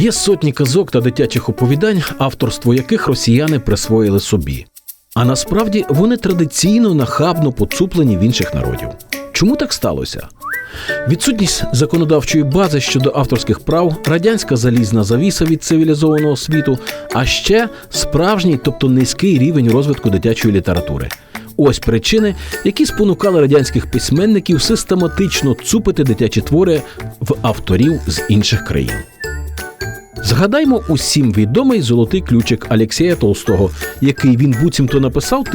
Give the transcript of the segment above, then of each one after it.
Є сотні казок та дитячих оповідань, авторство яких росіяни присвоїли собі. А насправді вони традиційно нахабно поцуплені в інших народів. Чому так сталося? Відсутність законодавчої бази щодо авторських прав, радянська залізна завіса від цивілізованого світу, а ще справжній, тобто низький рівень розвитку дитячої літератури. Ось причини, які спонукали радянських письменників систематично цупити дитячі твори в авторів з інших країн. Згадаймо усім відомий золотий ключик Алексія Толстого, який він буцімто написав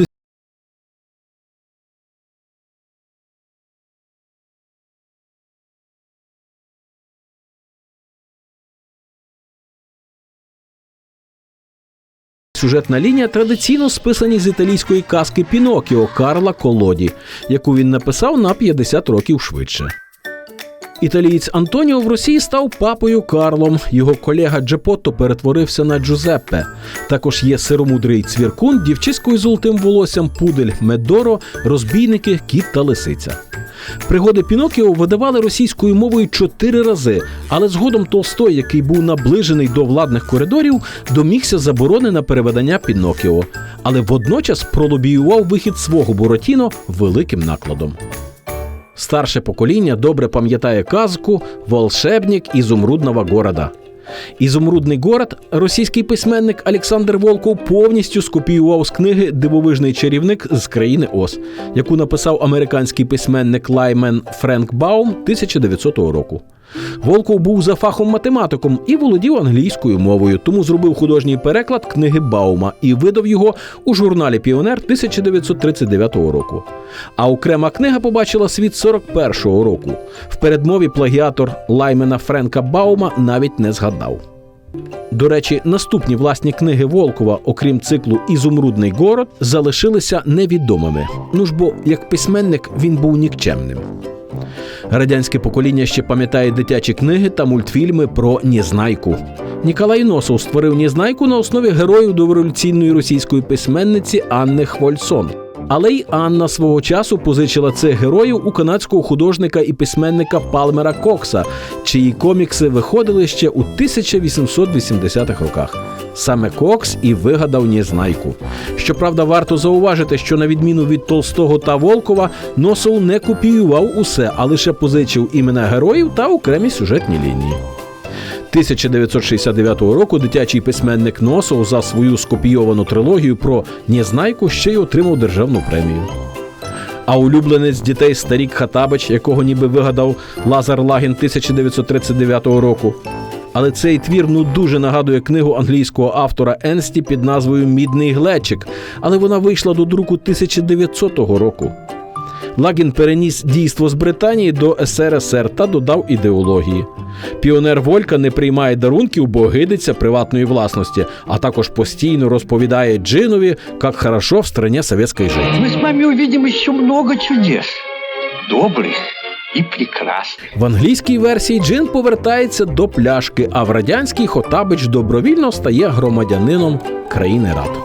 Сюжетна лінія традиційно списані з італійської казки Пінокіо Карла Колоді, яку він написав на 50 років швидше. Італієць Антоніо в Росії став папою Карлом. Його колега Джепотто перетворився на Джузеппе. Також є сиромудрий цвіркун, дівчисько із золотим волоссям, пудель Медоро, розбійники, кіт та лисиця. Пригоди Пінокіо видавали російською мовою чотири рази, але згодом Толстой, який був наближений до владних коридорів, домігся заборони на переведення Пінокіо, але водночас пролобіював вихід свого Буратіно великим накладом. Старше покоління добре пам'ятає казку Волшебник ізумрудного города. Ізумрудний город російський письменник Олександр Волков повністю скопіював з книги Дивовижний чарівник з країни Оз, яку написав американський письменник Лаймен Френк Баум 1900 року. Волков був за фахом математиком і володів англійською мовою, тому зробив художній переклад книги Баума і видав його у журналі Піонер 1939 року. А окрема книга побачила світ 41-го року. В передмові плагіатор Лаймена Френка Баума навіть не згадав. До речі, наступні власні книги Волкова, окрім циклу Ізумрудний город, залишилися невідомими. Ну ж бо як письменник він був нікчемним. Радянське покоління ще пам'ятає дитячі книги та мультфільми про Нізнайку. Ніколай Носов створив Нізнайку на основі героїв дореволюційної російської письменниці Анни Хвольсон. Але й Анна свого часу позичила цих героїв у канадського художника і письменника Палмера Кокса, чиї комікси виходили ще у 1880-х роках. Саме Кокс і вигадав Незнайку. Щоправда, варто зауважити, що на відміну від Толстого та Волкова, Носов не копіював усе, а лише позичив імена героїв та окремі сюжетні лінії. 1969 року дитячий письменник Носов за свою скопійовану трилогію про Незнайку ще й отримав державну премію. А улюбленець дітей Старік Хатабич, якого ніби вигадав Лазар Лагін 1939 року. Але цей твір ну дуже нагадує книгу англійського автора Енсті під назвою Мідний глечик, але вона вийшла до друку 1900 року. Лагін переніс дійство з Британії до СРСР та додав ідеології. Піонер Волька не приймає дарунків, бо гидиться приватної власності, а також постійно розповідає Джинові, як хорошо в стране советской жить. Мы с вами увидим еще много чудес. Добрых и прекрасных. В англійській версії Джин повертається до пляшки, а в радянській Хотабич добровільно стає громадянином країни Рад.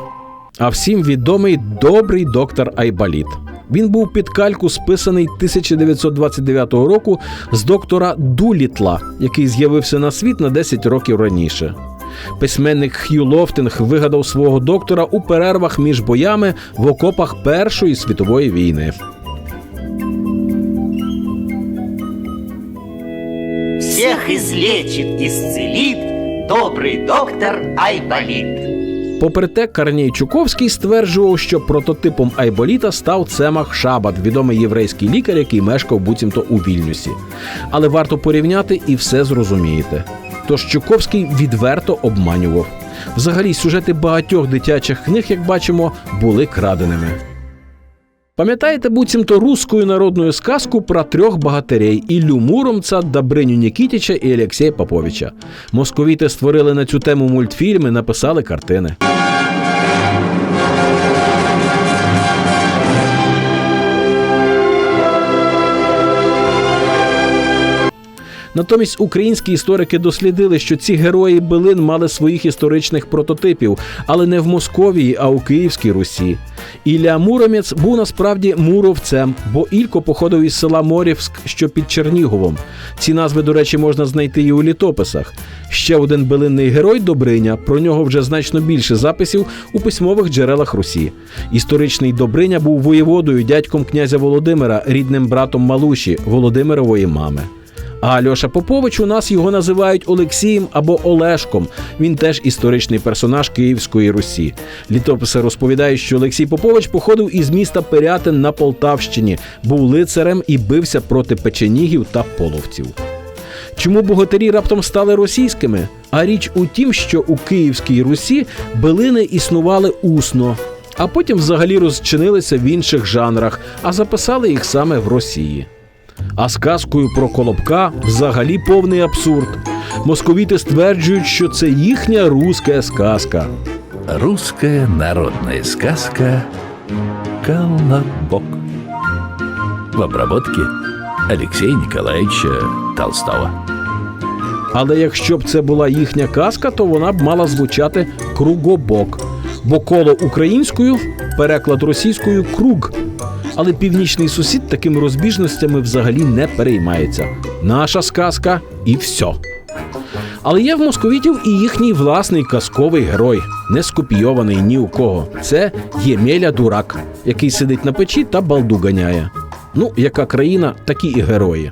А всім відомий добрий доктор Айбаліт. Він був під кальку списаний 1929 року з доктора Дулітла, який з'явився на світ на 10 років раніше. Письменник Х'ю Лофтинг вигадав свого доктора у перервах між боями в окопах Першої світової війни. Всех излечит, исцелит добрый доктор Айболит. Попри те, Карній Чуковський стверджував, що прототипом Айболіта став Цемах Шабат, відомий єврейський лікар, який мешкав буцімто у Вільнюсі. Але варто порівняти і все зрозумієте. Тож Чуковський відверто обманював. Взагалі, сюжети багатьох дитячих книг, як бачимо, були краденими. Пам'ятаєте буцімто русскую народну сказку про трьох богатирей Іллю Муромца, Добриню Нікітіча і Олексія Поповича. Московіти створили на цю тему мультфільми, написали картини. Натомість українські історики дослідили, що ці герої билин мали своїх історичних прототипів, але не в Московії, а у Київській Русі. Ілля Муромець був насправді муровцем, бо Ілько походив із села Морівськ, що під Черніговом. Ці назви, до речі, можна знайти і у літописах. Ще один билинний герой Добриня. Про нього вже значно більше записів у письмових джерелах Русі. Історичний Добриня був воєводою, дядьком князя Володимира, рідним братом Малуші, Володимирової мами. А Альоша Попович у нас його називають Олексієм або Олешком. Він теж історичний персонаж Київської Русі. Літописи розповідають, що Олексій Попович походив із міста Пирятин на Полтавщині, був лицарем і бився проти печенігів та половців. Чому богатирі раптом стали російськими? А річ у тім, що у Київській Русі билини існували усно, а потім взагалі розчинилися в інших жанрах, а записали їх саме в Росії. А з казкою про Колобка взагалі повний абсурд. Московіти стверджують, що це їхня руська сказка. Русская народная сказка «Колобок». В обработке Алексея Николаевича Толстого. Але якщо б це була їхня казка, то вона б мала звучати кругобок. Бо коло українською, переклад російською круг. Але північний сусід такими розбіжностями взагалі не переймається. Наша сказка і все. Але є в московітів і їхній власний казковий герой, не скопійований ні у кого. Це Ємеля Дурак, який сидить на печі та балду ганяє. Ну, яка країна, такі і герої.